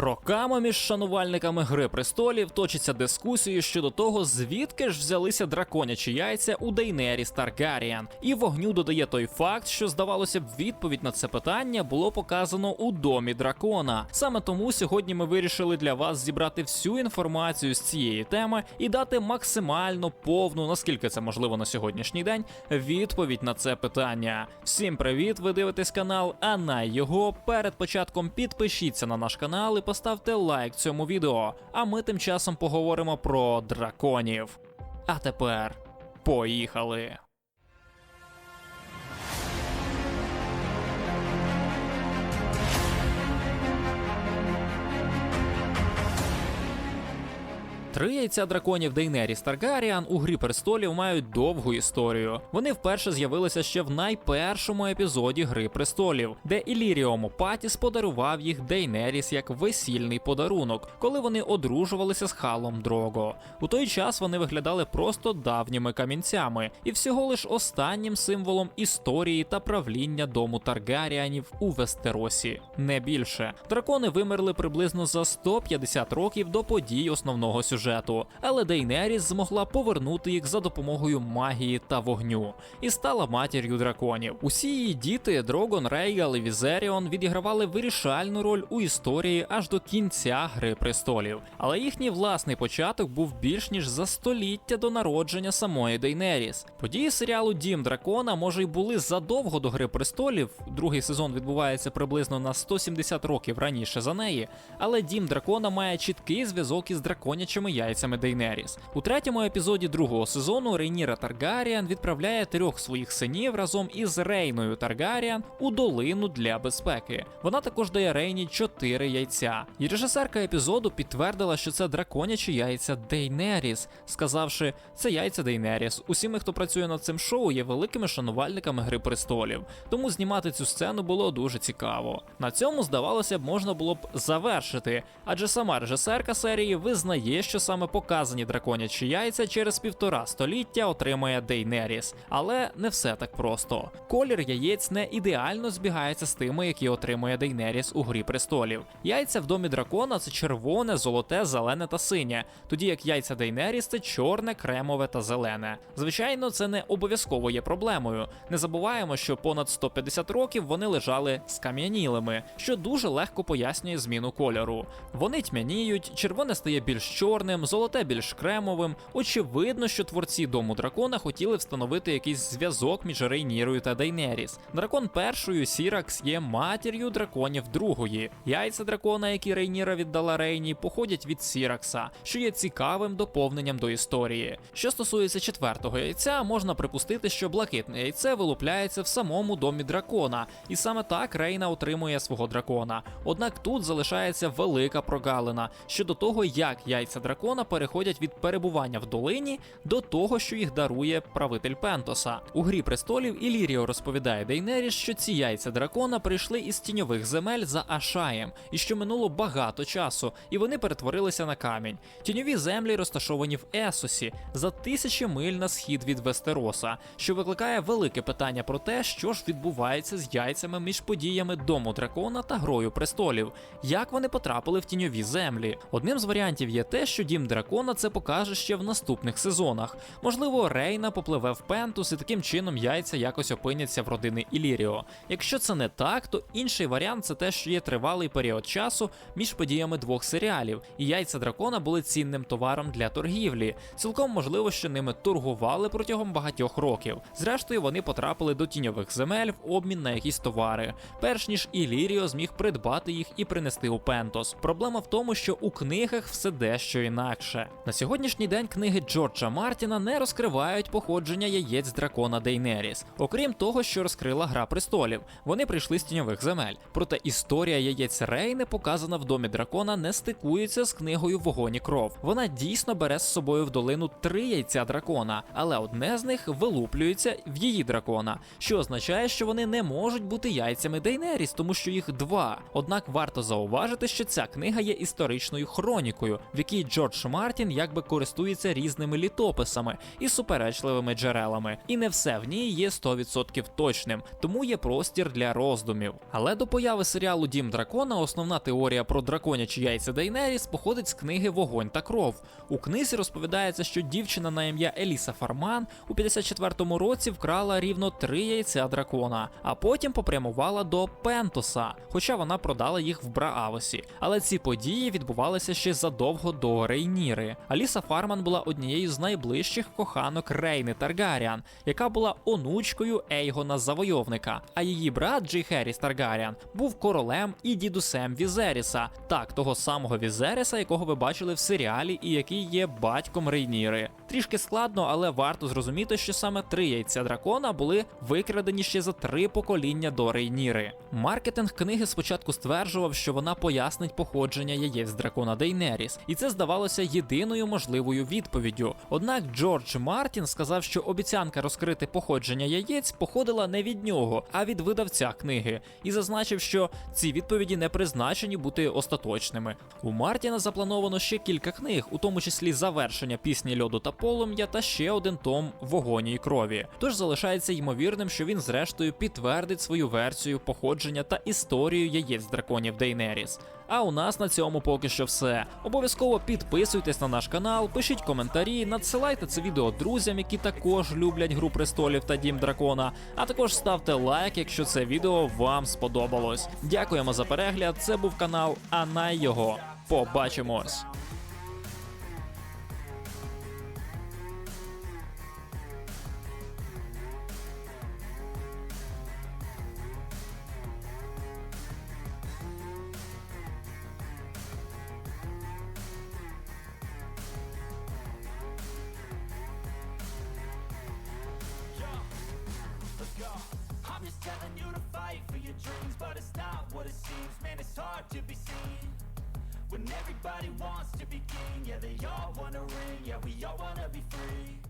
Роками між шанувальниками Гри престолів точиться дискусії щодо того, звідки ж взялися драконячі яйця у Дейнеріс Таргаріан. І вогню додає той факт, що здавалося б, відповідь на це питання було показано у домі дракона. Саме тому сьогодні ми вирішили для вас зібрати всю інформацію з цієї теми і дати максимально повну, наскільки це можливо на сьогоднішній день, відповідь на це питання. Всім привіт! Ви дивитесь канал, а на його перед початком підпишіться на наш канал і поставте лайк цьому відео. А ми тим часом поговоримо про драконів. А тепер поїхали! Три яйця драконів Дейнеріс Таргаріан у грі престолів мають довгу історію. Вони вперше з'явилися ще в найпершому епізоді Гри престолів, де Іліріо Мопатіс подарував їх Дейнеріс як весільний подарунок, коли вони одружувалися з Халом Дрого. У той час вони виглядали просто давніми камінцями, і всього лиш останнім символом історії та правління дому Таргаріанів у Вестеросі. Не більше дракони вимерли приблизно за 150 років до подій основного сюжету сюжету, але Дейнеріс змогла повернути їх за допомогою магії та вогню і стала матір'ю драконів. Усі її діти Дрогон, Рейгал і Візеріон відігравали вирішальну роль у історії аж до кінця Гри престолів. Але їхній власний початок був більш ніж за століття до народження самої Дейнеріс. Події серіалу Дім Дракона може й були задовго до Гри престолів. Другий сезон відбувається приблизно на 170 років раніше за неї, але Дім Дракона має чіткий зв'язок із драконячими яйцями Дейнеріс. У третьому епізоді другого сезону Рейніра Таргаріан відправляє трьох своїх синів разом із Рейною Таргаріан у долину для безпеки. Вона також дає Рейні чотири яйця. І режисерка епізоду підтвердила, що це драконячі яйця Дейнеріс, сказавши, це яйця Дейнеріс. Усі ми, хто працює над цим шоу, є великими шанувальниками Гри престолів. Тому знімати цю сцену було дуже цікаво. На цьому, здавалося б, можна було б завершити, адже сама режисерка серії визнає, що саме показані драконячі яйця через півтора століття отримає Дейнеріс. Але не все так просто. Колір яєць не ідеально збігається з тими, які отримує Дейнеріс у грі престолів. Яйця в домі дракона це червоне, золоте, зелене та синє, тоді як яйця Дейнеріс це чорне, кремове та зелене. Звичайно, це не обов'язково є проблемою. Не забуваємо, що понад 150 років вони лежали скам'янілими, що дуже легко пояснює зміну кольору. Вони тьмяніють, червоне стає більш чорним, золоте більш кремовим. Очевидно, що творці дому дракона хотіли встановити якийсь зв'язок між Рейнірою та Дейнеріс. Дракон першою Сіракс є матір'ю драконів другої. Яйця дракона, які Рейніра віддала Рейні, походять від Сіракса, що є цікавим доповненням до історії. Що стосується четвертого яйця, можна припустити, що блакитне яйце вилупляється в самому домі дракона, і саме так Рейна отримує свого дракона. Однак тут залишається велика прогалина щодо того, як яйця дракона переходять від перебування в долині до того, що їх дарує правитель Пентоса. У грі престолів Іліріо розповідає Дейнеріс, що ці яйця дракона прийшли із тіньових земель за Ашаєм, і що минуло багато часу, і вони перетворилися на камінь. Тіньові землі розташовані в Есосі за тисячі миль на схід від Вестероса, що викликає велике питання про те, що ж відбувається з яйцями між подіями Дому дракона та Грою престолів, як вони потрапили в тіньові землі. Одним з варіантів є те, що дім дракона це покаже ще в наступних сезонах. Можливо, Рейна попливе в Пентус і таким чином яйця якось опиняться в родини Іліріо. Якщо це не так, то інший варіант це те, що є тривалий період часу між подіями двох серіалів, і яйця дракона були цінним товаром для торгівлі. Цілком можливо, що ними торгували протягом багатьох років. Зрештою, вони потрапили до тіньових земель в обмін на якісь товари, перш ніж Іліріо зміг придбати їх і принести у Пентос. Проблема в тому, що у книгах все дещо інакше. На сьогоднішній день книги Джорджа Мартіна не розкривають походження яєць дракона Дейнеріс, окрім того, що розкрила Гра престолів. Вони прийшли з тіньових земель. Проте історія яєць Рейни, показана в домі дракона, не стикується з книгою Вогонь і кров. Вона дійсно бере з собою в долину три яйця дракона, але одне з них вилуплюється в її дракона, що означає, що вони не можуть бути яйцями Дейнеріс, тому що їх два. Однак варто зауважити, що ця книга є історичною хронікою, в якій Джордж Джордж Мартін якби користується різними літописами і суперечливими джерелами, і не все в ній є 100% точним, тому є простір для роздумів. Але до появи серіалу Дім дракона основна теорія про драконячі яйця Дейнеріс походить з книги Вогонь та кров. У книзі розповідається, що дівчина на ім'я Еліса Фарман у 54-му році вкрала рівно три яйця дракона, а потім попрямувала до Пентоса, хоча вона продала їх в Браавосі. Але ці події відбувалися ще задовго до Рейніри. Аліса Фарман була однією з найближчих коханок Рейни Таргаріан, яка була онучкою Ейгона Завойовника. А її брат Джей Херіс Таргаріан був королем і дідусем Візеріса, так того самого Візеріса, якого ви бачили в серіалі, і який є батьком Рейніри. Трішки складно, але варто зрозуміти, що саме три яйця дракона були викрадені ще за три покоління до Рейніри. Маркетинг книги спочатку стверджував, що вона пояснить походження яєць дракона Дейнеріс, і це здавалося єдиною можливою відповіддю. Однак Джордж Мартін сказав, що обіцянка розкрити походження яєць походила не від нього, а від видавця книги, і зазначив, що ці відповіді не призначені бути остаточними. У Мартіна заплановано ще кілька книг, у тому числі завершення пісні льоду та полум'я та ще один том вогоні й крові. Тож залишається ймовірним, що він зрештою підтвердить свою версію походження та історію яєць драконів Дейнеріс. А у нас на цьому поки що все. Обов'язково підписуйтесь на наш канал, пишіть коментарі, надсилайте це відео друзям, які також люблять гру престолів та дім дракона. А також ставте лайк, якщо це відео вам сподобалось. Дякуємо за перегляд. Це був канал Анай його. Побачимось. Telling you to fight for your dreams, but it's not what it seems. Man, it's hard to be seen when everybody wants to be king. Yeah, they all wanna ring. Yeah, we all wanna be free.